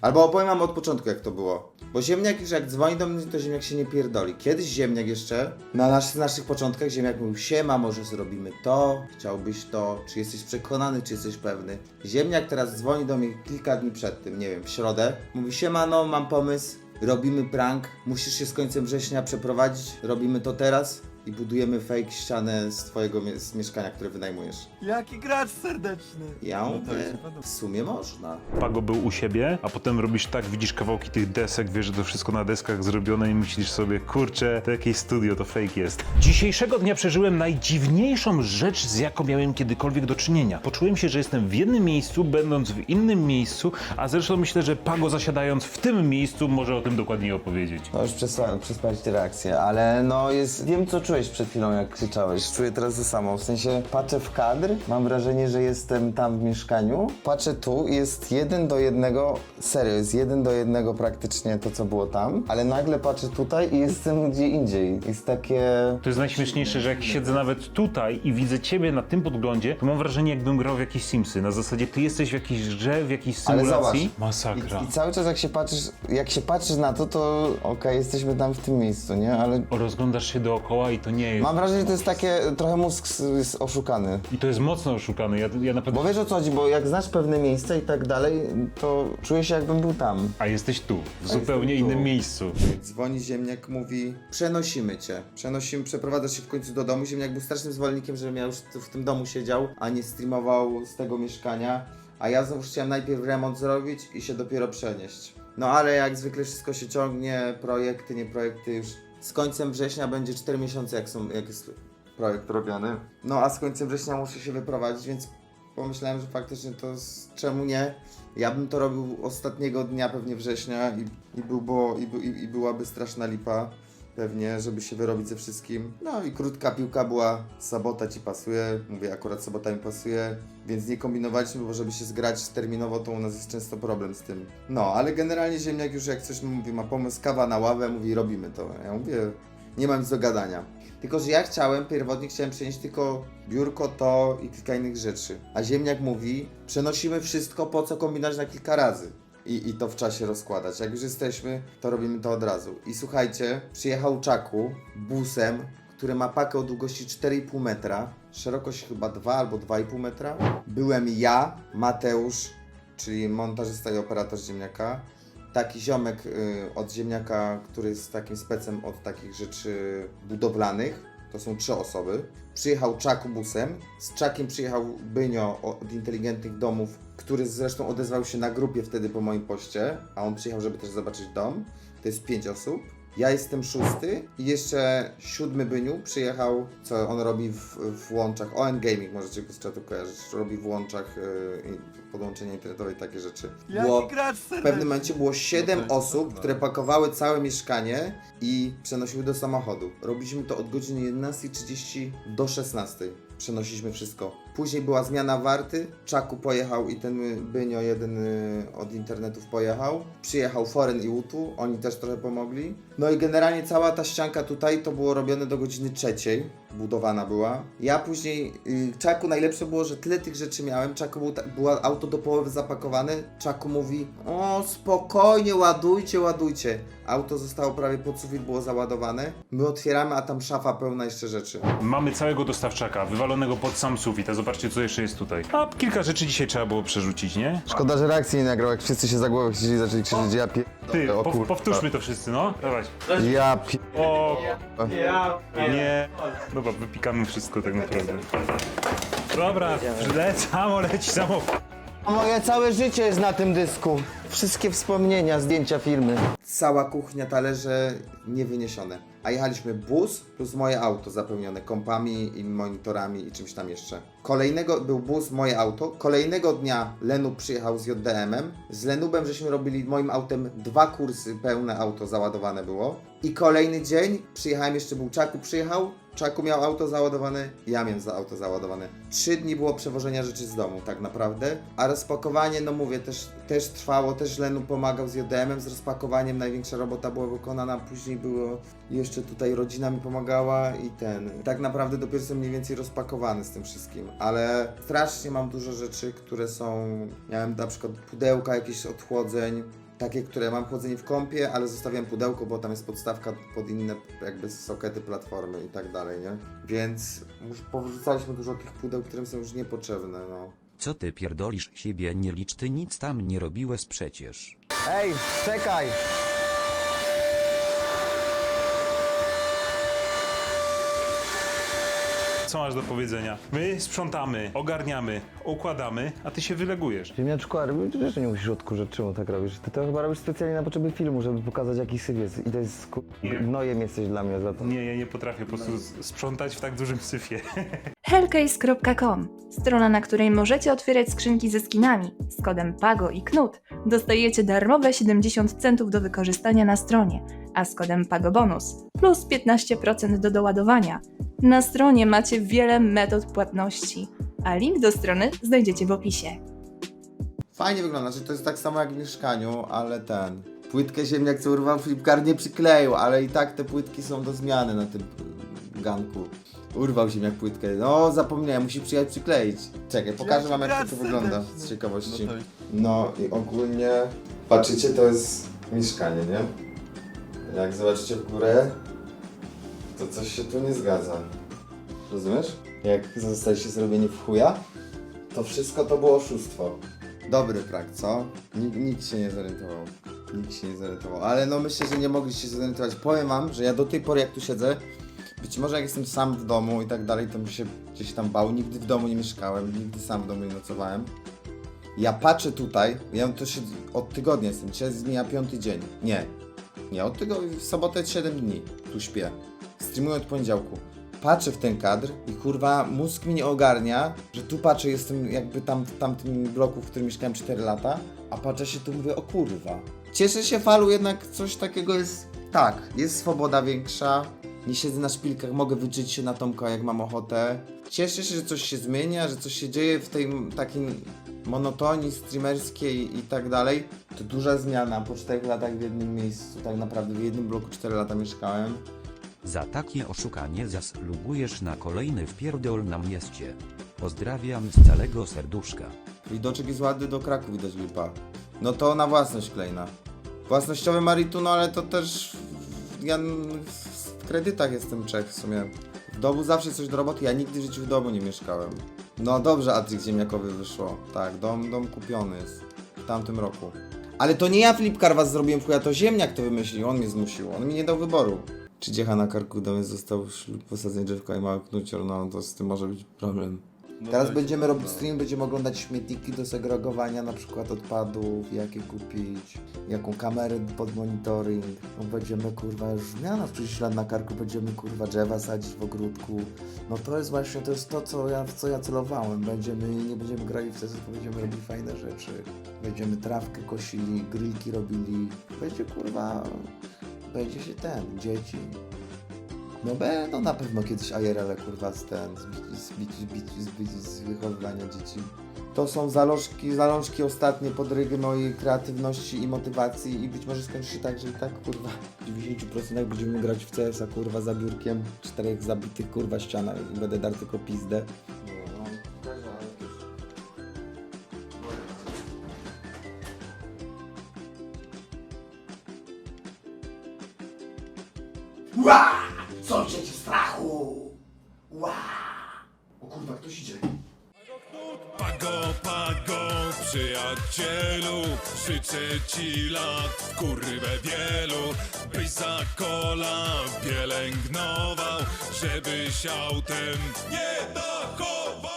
Albo opowiem wam od początku, jak to było. Bo ziemniak już jak dzwoni do mnie, to ziemniak się nie pierdoli. Kiedyś ziemniak jeszcze, na naszych, początkach ziemniak mówił, siema, może zrobimy to, chciałbyś to, czy jesteś przekonany, czy jesteś pewny. Ziemniak teraz dzwoni do mnie kilka dni przed tym, nie wiem, w środę. Mówi, siema, no, mam pomysł, robimy prank, musisz się z końcem września przeprowadzić, robimy to teraz i budujemy fake ścianę z twojego mie- z mieszkania, które wynajmujesz. Jaki gracz serdeczny. Ja No to mówię, w sumie można. Pago był u siebie, a potem robisz tak, widzisz kawałki tych desek, wiesz, że to wszystko na deskach zrobione i myślisz sobie, kurczę, to jakieś studio, to fake jest. Dzisiejszego dnia przeżyłem najdziwniejszą rzecz, z jaką miałem kiedykolwiek do czynienia. Poczułem się, że jestem w jednym miejscu, będąc w innym miejscu, a zresztą myślę, że Pago zasiadając w tym miejscu może o tym dokładniej opowiedzieć. No już przesłałem, przespać te reakcje, ale no jest... Wiem co czułeś przed chwilą jak krzyczałeś, czuję teraz to samo, w sensie patrzę w kadr, mam wrażenie, że jestem tam w mieszkaniu, patrzę tu i jest jeden do jednego, serio, jest jeden do jednego praktycznie to co było tam, ale nagle patrzę tutaj i jestem gdzie indziej, jest takie... To jest najśmieszniejsze, że jak siedzę nawet tutaj i widzę ciebie na tym podglądzie, to mam wrażenie, jakbym grał w jakieś Simsy. Na zasadzie ty jesteś w jakiejś grze, w jakiejś Ale symulacji. Masakra. I, I cały czas jak się patrzysz, jak się patrzysz na to, to okej, jesteśmy tam w tym miejscu, nie? Ale Rozglądasz się dookoła i to nie jest. mam wrażenie, że to jest takie, trochę mózg s- jest oszukany. I to jest mocno oszukane. Ja, ja naprawdę. Bo wiesz o co chodzi, bo jak znasz pewne miejsca i tak dalej, to czuję się jakbym był tam. A jesteś tu, w zupełnie tu. innym miejscu. Dzwoni ziemniak, mówi przenosimy cię. Przenosimy, przeprowadzasz się w końcu do domu. Ziemniak był strasznym zwolennikiem, żebym ja już tu- w tym domu siedział, a nie streamował z tego mieszkania. A ja znowu chciałem najpierw remont zrobić i się dopiero przenieść. No ale jak zwykle wszystko się ciągnie, projekty, nie projekty już. Z końcem września będzie 4 miesiące, jak, są, jak jest projekt robiony. No a z końcem września muszę się wyprowadzić, więc pomyślałem, że faktycznie to z, czemu nie? Ja bym to robił ostatniego dnia pewnie września i, i, był, i, i, i byłaby straszna lipa pewnie, żeby się wyrobić ze wszystkim. No i krótka piłka była, sobota ci pasuje, mówię akurat sobota mi pasuje, więc nie kombinowaliśmy, bo żeby się zgrać terminowo, to u nas jest często problem z tym. No, ale generalnie ziemniak już jak coś mówi, ma pomysł, kawa na ławę, mówi robimy to. Ja mówię, nie mam nic do gadania. Tylko, że ja chciałem, pierwotnie chciałem przenieść tylko biurko, to i kilka innych rzeczy. A ziemniak mówi, przenosimy wszystko, po co kombinować na kilka razy. I, I to w czasie rozkładać. Jak już jesteśmy, to robimy to od razu. I słuchajcie, przyjechał Czaku busem, który ma pakę o długości 4,5 metra, szerokość chyba 2 albo 2,5 metra. Byłem ja, Mateusz, czyli montażysta i operator ziemniaka, taki ziomek y, od ziemniaka, który jest takim specem od takich rzeczy budowlanych. To są trzy osoby. Przyjechał Czaku busem. Z Czakiem przyjechał Bynio od inteligentnych domów, który zresztą odezwał się na grupie wtedy po moim poście, a on przyjechał, żeby też zobaczyć dom. To jest pięć osób. Ja jestem szósty i jeszcze siódmy Byniu przyjechał, co on robi w, w łączach. ON Gaming możecie go z czatu kojarzyć. Robi w łączach y, i podłączenia internetowe i takie rzeczy. Jaki Było- w pewnym momencie było 7 No to jest osób, dobra. które pakowały całe mieszkanie i przenosiły do samochodu. Robiliśmy to od godziny 11.30 do 16. Przenosiliśmy wszystko. Później była zmiana warty, Czaku pojechał i ten Bynio, jeden y, od internetów pojechał. Przyjechał Foren i Utu, oni też trochę pomogli. No i generalnie cała ta ścianka tutaj to było robione do godziny trzeciej, budowana była. Ja później, y, Czaku najlepsze było, że tyle tych rzeczy miałem, Czaku był ta, była auto do połowy zapakowane, Czaku mówi, o spokojnie, ładujcie, ładujcie. Auto zostało prawie pod sufit, było załadowane. My otwieramy, a tam szafa pełna jeszcze rzeczy. Mamy całego dostawczaka, wywalonego pod sam sufit, a zobaczcie, co jeszcze jest tutaj. A kilka rzeczy dzisiaj trzeba było przerzucić, nie? Szkoda, że reakcji nie nagrał, jak wszyscy się za głowę chwycili i zaczęli krzyczeć, ja pie... Ty, o pow- kurwa. powtórzmy to wszyscy, no. Dawaj. Ja pie... O, Ja nie. Dobra, wypikamy wszystko tak naprawdę. Dobra, źle, samo leci, samo. Moje całe życie jest na tym dysku. Wszystkie wspomnienia, zdjęcia, filmy. Cała kuchnia, talerze niewyniesione. A jechaliśmy bus plus moje auto zapełnione kompami i monitorami i czymś tam jeszcze. Kolejnego był bus, moje auto. Kolejnego dnia Lenub przyjechał z JDM-em. Z Lenubem żeśmy robili moim autem dwa kursy, pełne auto załadowane było. I kolejny dzień przyjechałem, jeszcze był Czaku, przyjechał. Czaku miał auto załadowane, ja miałem za auto załadowane. Trzy dni było przewożenia rzeczy z domu, tak naprawdę. A rozpakowanie, no mówię, też, też trwało, też Lenu pomagał z JDM-em, z rozpakowaniem. Największa robota była wykonana, później było jeszcze tutaj rodzina mi pomagała i ten. Tak naprawdę dopiero jestem mniej więcej rozpakowany z tym wszystkim, ale strasznie mam dużo rzeczy, które są. Miałem na przykład pudełka jakieś odchłodzeń. Takie, które mam chłodzenie w kąpie, ale zostawiam pudełko, bo tam jest podstawka pod inne jakby sokety, platformy i tak dalej, nie? Więc już powrzucaliśmy dużo tych pudeł, które są już niepotrzebne, no. Co ty pierdolisz siebie nie licz ty nic tam nie robiłeś przecież. Ej, czekaj! Co masz do powiedzenia? My sprzątamy, ogarniamy, układamy, a ty się wylegujesz. Ziemniaczku, ale wiesz, że nie musisz odkurzać, czemu tak robisz? Ty to chyba robisz specjalnie na potrzeby filmu, żeby pokazać jaki syf jest. I to jest ku... Nie. gnojem jesteś dla mnie za to. Nie, ja nie potrafię po prostu sprzątać w tak dużym syfie. Hellcase.com Strona, na której możecie otwierać skrzynki ze skinami. Z kodem PAGO i KNUT dostajecie darmowe 70 centów do wykorzystania na stronie, a z kodem PAGO bonus plus 15% do doładowania. Na stronie macie wiele metod płatności, a link do strony znajdziecie w opisie. Fajnie wygląda, że to jest tak samo jak w mieszkaniu, ale ten... Płytkę ziemniak co urwał flipkar nie przykleił, ale i tak te płytki są do zmiany na tym ganku. Urwał ziemniak płytkę. No, zapomniałem, musi przyjechać przykleić. Czekaj, pokażę wam jak to, wygląda serdeczny. z ciekawości. No No i ogólnie patrzycie, to jest mieszkanie, nie? Jak zobaczycie w górę, to coś się tu nie zgadza. Rozumiesz? Jak zostaliście zrobieni w chuja, to wszystko to było oszustwo. Dobry prak, co? Nikt, się nie zorientował. Nikt się nie zorientował. Ale no myślę, że nie mogliście się zorientować. Powiem wam, że ja do tej pory jak tu siedzę, być może jak jestem sam w domu i tak dalej, to bym się gdzieś tam bał. Nigdy w domu nie mieszkałem, nigdy sam w domu nie nocowałem. Ja patrzę tutaj, ja to się od tygodnia jestem, dzisiaj jest mija piąty dzień. Nie, nie, od tygodnia, w sobotę 7 dni tu śpię. Streamuję od poniedziałku. Patrzę w ten kadr i kurwa mózg mi nie ogarnia, że tu patrzę, jestem jakby tam w tamtym bloku, w którym mieszkałem 4 lata, a patrzę się tu mówię, o kurwa. Cieszę się falu, jednak coś takiego jest, tak, jest swoboda większa, nie siedzę na szpilkach, mogę wyczyć się na Tomka jak mam ochotę. Cieszę się, że coś się zmienia, że coś się dzieje w tej takiej monotonii streamerskiej i tak dalej. To duża zmiana, po 4 latach w jednym miejscu, tak naprawdę w jednym bloku 4 lata mieszkałem. Za takie oszukanie zasługujesz na kolejny wpierdol na mieście. Pozdrawiam z całego serduszka. Widoczek jest ładny do kraku, widać lipa. No to na własność klejna. Własnościowy Maritu, no ale to też ja w kredytach jestem Czech w sumie. W domu zawsze coś do roboty, ja nigdy w życiu w domu nie mieszkałem. No dobrze, Atrik ziemniakowy wyszło. Tak, dom, dom kupiony jest w tamtym roku. Ale to nie ja Flipkar was zrobiłem w chuja, to ziemniak to wymyślił, on mnie zmusił, on mi nie dał wyboru. Czy dziecha na karku do mnie został ślub, posadzenie drzewka i mały knucior, no to z tym może być problem. No Teraz będziemy robić stream, będziemy oglądać śmietniki do segregowania na przykład odpadów, jakie kupić, jaką kamerę pod monitoring. No będziemy kurwa już zmiana w lat na karku, będziemy kurwa drzewa sadzić w ogródku. No to jest właśnie, to jest to, co ja, w co ja celowałem. Będziemy, nie będziemy grali w CS, tylko będziemy robili fajne rzeczy. Będziemy trawkę kosili, grillki robili. Będzie kurwa, będzie się ten, dzieci. No będą na pewno kiedyś ajerele kurwa z ten, zbić, zbić, zbić, zbić z wychowywania dzieci. To są zalążki, zalążki ostatnie podrygi mojej kreatywności i motywacji i być może skończy się tak, że i tak kurwa w 90% będziemy grać w CS-a kurwa za biurkiem, czterech zabitych kurwa ścianach i będę dar tylko pizdę. Kurwa, ktoś idzie. Pago, pago, przyjacielu, życzę ci lat w kurwę wielu, byś za kola pielęgnował, żebyś autem nie dachował.